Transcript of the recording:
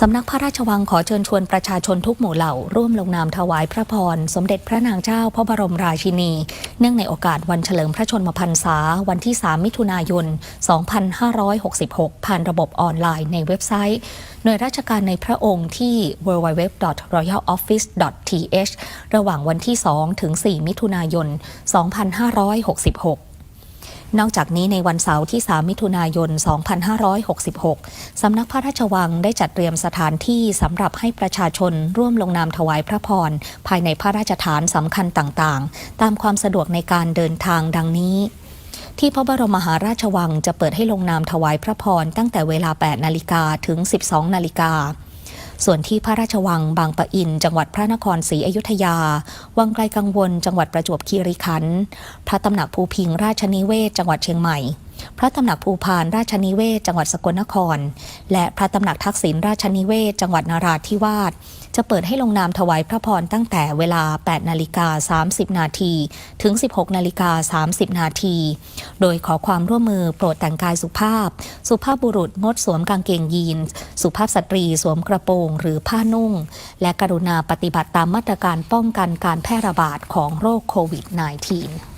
สำนักพระราชวังขอเชิญชวนประชาชนทุกหมู่เหล่า ร่วมลงนามถวายพระพร สมเด็จพระนางเจ้าพระบรมราชินี เนื่องในโอกาสวันเฉลิมพระชนมพรรษา วันที่ 3 มิถุนายน 2566 ผ่านระบบออนไลน์ในเว็บไซต์ หน่วยราชการในพระองค์ที่ www.royaloffice.th ระหว่างวันที่ 2 ถึง 4 มิถุนายน 2566 นอกจากนี้ในวันเสาร์ที่ 3 มิถุนายน 2566 สำนักพระราชวังได้จัดเตรียมสถานที่สำหรับให้ประชาชนร่วมลงนามถวายพระพร ภายในพระราชฐานสำคัญต่างๆ ตามความสะดวกในการเดินทางดังนี้ ที่พระบรมมหาราชวังจะเปิดให้ลงนามถวายพระพรตั้งแต่เวลา 8 นาฬิกาถึง 12 นาฬิกา ส่วนที่พระราชวังบางปะอิน จังหวัดพระนครศรีอยุธยา วังไกลกังวล จังหวัดประจวบคีรีขันธ์พระตำหนักภูพิงราชนิเวศ จังหวัดเชียงใหม่ พระตำหนักภูพานราชนิเวศจังหวัดสกลนคร และพระตำหนักทักษิณราชนิเวศจังหวัดนาราธิวาสจะเปิดให้ลงนามถวายพระพรตั้งแต่เวลา 8 นาฬิกา 30 นาทีถึง 16 นาฬิกา 30 นาที โดยขอความร่วมมือโปรดแต่งกายสุภาพ สุภาพบุรุษงดสวมกางเกงยีนส์สุภาพสตรีสวมกระโปรงหรือผ้านุ่ง และกรุณาปฏิบัติตามมาตรการป้องกันการแพร่ระบาดของโรคโควิด -19